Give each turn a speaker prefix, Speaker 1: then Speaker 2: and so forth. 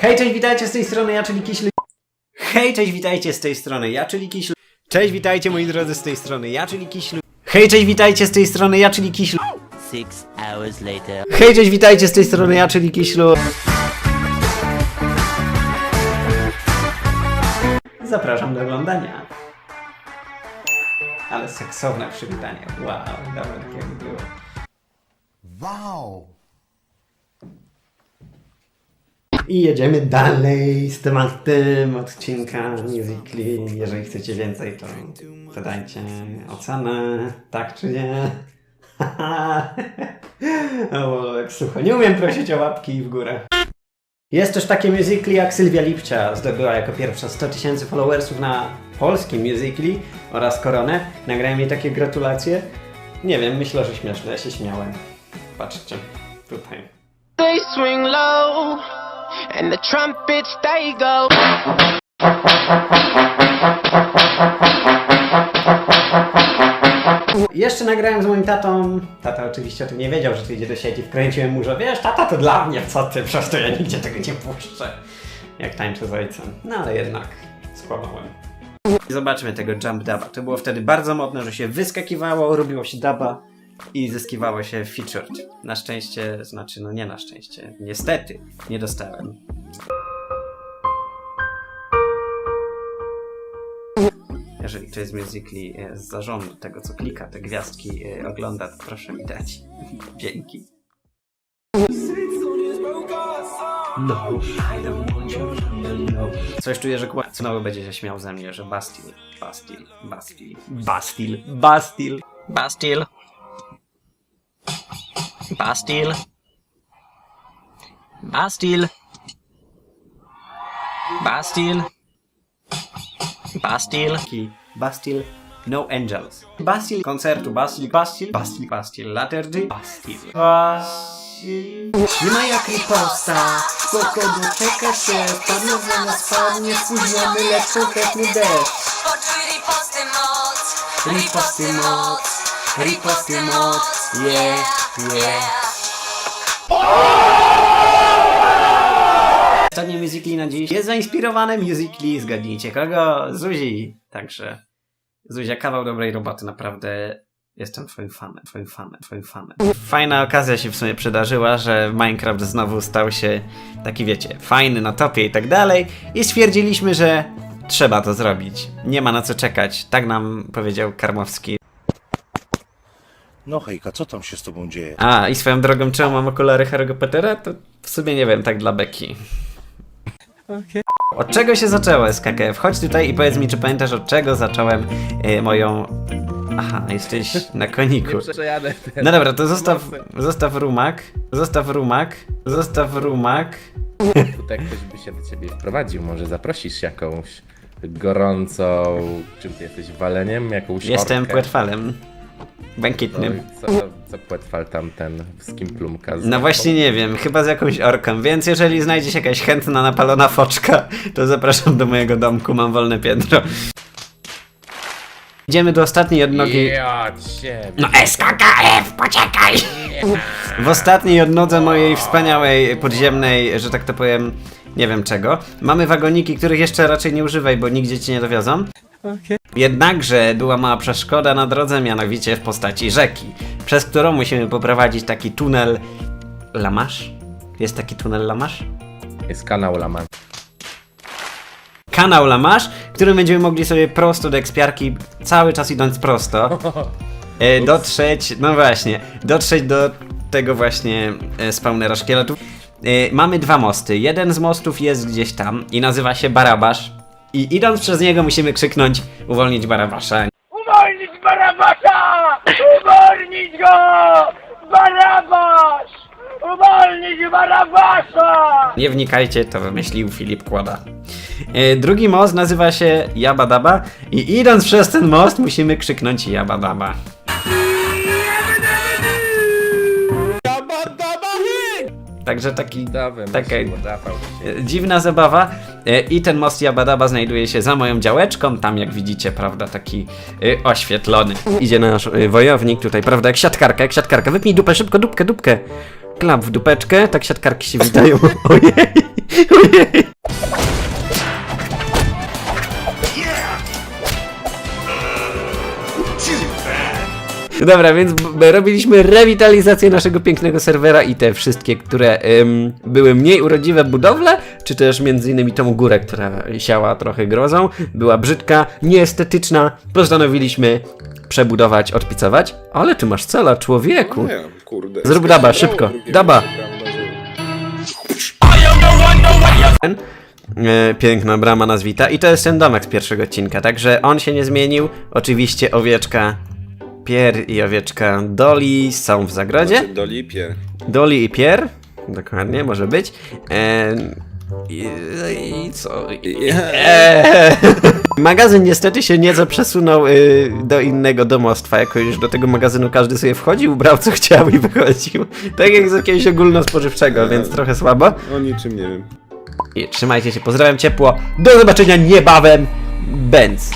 Speaker 1: Hej, cześć, witajcie z tej strony, ja czyli Kiśl. Hej, cześć, witajcie z tej strony, ja czyli Kiśl. Cześć, witajcie moi drodzy z tej strony, ja czyli Kiśl. Hej, cześć, witajcie z tej strony, ja czyli Kiśl.
Speaker 2: Six hours later.
Speaker 1: Hej, cześć, witajcie z tej strony, ja czyli Kiślu. Zapraszam do oglądania. Ale seksowne przywitanie. Wow, dawno takiego nie było.
Speaker 3: Wow!
Speaker 1: I jedziemy dalej z tematem odcinka Musically. Jeżeli chcecie więcej, to zadajcie ocenę, tak czy nie. o, jak sucho. Nie umiem prosić o łapki w górę. Jest też takie Musically jak Sylwia Lipcia. Zdobyła jako pierwsza 100 tysięcy followersów na polskim Musically oraz koronę. Nagrałem jej takie gratulacje. Nie wiem, myślę, że śmieszne. Ja się śmiałem. Patrzcie, tutaj.
Speaker 4: they swing low and the trumpets they go
Speaker 1: Jeszcze nagrałem z moim tatą. Tata oczywiście o tym nie wiedział, że to idzie do sieci. Wkręciłem mu, że wiesz, tata to dla mnie, co ty, przez to ja nigdzie tego nie puszczę. Jak tańczę z ojcem. No ale jednak skłamałem. Zobaczmy tego jump daba. To było wtedy bardzo modne, że się wyskakiwało, robiło się daba i zyskiwało się featured. Na szczęście, znaczy no nie na szczęście, niestety nie dostałem. Jeżeli ktoś z Musically e, z zarządu tego, co klika, te gwiazdki e, ogląda, to proszę mi dać. Dzięki. No, I don't want. Coś czuję, że Kła- znowu będzie się śmiał ze mnie, że Bastil, Bastil, Bastil, Bastil, Bastil.
Speaker 2: Bastille. Bastille. Bastille. Bastille. Bastille.
Speaker 1: Ki- Bastil, No Angels. Bastil, koncertu, Bastil, Bastil, Bastil, Bastil, Laterdy, Bastil. Bastil. Nie ma jak riposta, spoko doczeka się, za nas padnie, spóźniony, lecz konkretny deszcz.
Speaker 5: Poczuj riposty moc
Speaker 1: Riposty moc, riposty moc, yeah. Ostatnie Musically na dziś jest zainspirowane Musically, zgadnijcie kogo? Zuzi. Także Zuzia, kawał dobrej roboty, naprawdę jestem twoim fanem, twoim fanem, twoim fanem. Fajna okazja się w sumie przydarzyła, że Minecraft znowu stał się taki wiecie, fajny na topie i tak dalej i stwierdziliśmy, że trzeba to zrobić. Nie ma na co czekać, tak nam powiedział Karmowski.
Speaker 3: No hejka, co tam się z tobą dzieje?
Speaker 1: A, i swoją drogą, czemu mam okulary Harry'ego Pottera? To w sumie nie wiem, tak dla beki. Od czego się zaczęło SKKF? Chodź tutaj i powiedz mi, czy pamiętasz od czego zacząłem y, moją... Aha, jesteś na koniku. No dobra, to zostaw, zostaw rumak, zostaw rumak, zostaw rumak.
Speaker 6: Tutaj ktoś by się do ciebie wprowadził. Może zaprosisz jakąś gorącą. Czym ty jesteś waleniem? Jakąś
Speaker 1: Jestem
Speaker 6: orkę?
Speaker 1: płetwalem.
Speaker 6: No,
Speaker 1: Błękitnym.
Speaker 6: i co, co płetwal tamten z kim plumka? Z
Speaker 1: No właśnie nie wiem, chyba z jakąś orką, więc jeżeli znajdzie się jakaś chętna napalona foczka, to zapraszam do mojego domku, mam wolne piętro. Idziemy do ostatniej odnogi.
Speaker 6: Ja ciebie.
Speaker 1: No SKKF, poczekaj! W ostatniej odnodze mojej wspaniałej podziemnej, że tak to powiem, nie wiem czego, mamy wagoniki, których jeszcze raczej nie używaj, bo nigdzie ci nie dowiozą. Jednakże była mała przeszkoda na drodze, mianowicie w postaci rzeki, przez którą musimy poprowadzić taki tunel Lamasz? Jest taki tunel Lamasz?
Speaker 6: Jest kanał Laman.
Speaker 1: Kanał Lamasz, który będziemy mogli sobie prosto do ekspiarki, cały czas idąc prosto, e, dotrzeć, no właśnie, dotrzeć do tego właśnie e, spawnera szkieletów. E, mamy dwa mosty. Jeden z mostów jest gdzieś tam i nazywa się Barabasz. I idąc przez niego musimy krzyknąć uwolnić Barabasza.
Speaker 4: Uwolnić Barabasza! Uwolnić go! Barabasz! Uwolnić Barabasza!
Speaker 1: Nie wnikajcie, to wymyślił Filip Kłoda. E, Drugi most nazywa się Jabadaba i idąc przez ten most musimy krzyknąć Jabadaba. Także taki,
Speaker 6: Dawaj,
Speaker 1: taka e, dziwna zabawa. E, I ten most Jabadaba znajduje się za moją działeczką. Tam, jak widzicie, prawda, taki e, oświetlony. Idzie nasz wojownik tutaj, prawda, jak siatkarka, jak siatkarka. Wypnij dupę, szybko, dupkę, dupkę. Klap w dupeczkę, tak siatkarki się witają. Ojej, ojej. Dobra, więc robiliśmy rewitalizację naszego pięknego serwera i te wszystkie, które ym, były mniej urodziwe budowle, czy też między innymi tą górę, która siała trochę grozą, była brzydka, nieestetyczna. Postanowiliśmy przebudować, odpicować. Ale ty masz cela, człowieku.
Speaker 7: Nie, kurde.
Speaker 1: Zrób daba, szybko. Daba. E, Piękna brama nas wita. I to jest ten domek z pierwszego odcinka, także on się nie zmienił. Oczywiście owieczka Pier i owieczka Dolly są w zagrodzie.
Speaker 7: Do lipie.
Speaker 1: Dolly i Pier, dokładnie, może być. E, i, I co? Eee. Magazyn niestety się nieco przesunął y, do innego domostwa. Jako już do tego magazynu każdy sobie wchodził, brał co chciał i wychodził. Tak jak z jakiegoś ogólnospożywczego, więc trochę słabo.
Speaker 7: O niczym nie wiem.
Speaker 1: I trzymajcie się, pozdrawiam ciepło. Do zobaczenia niebawem. Benz.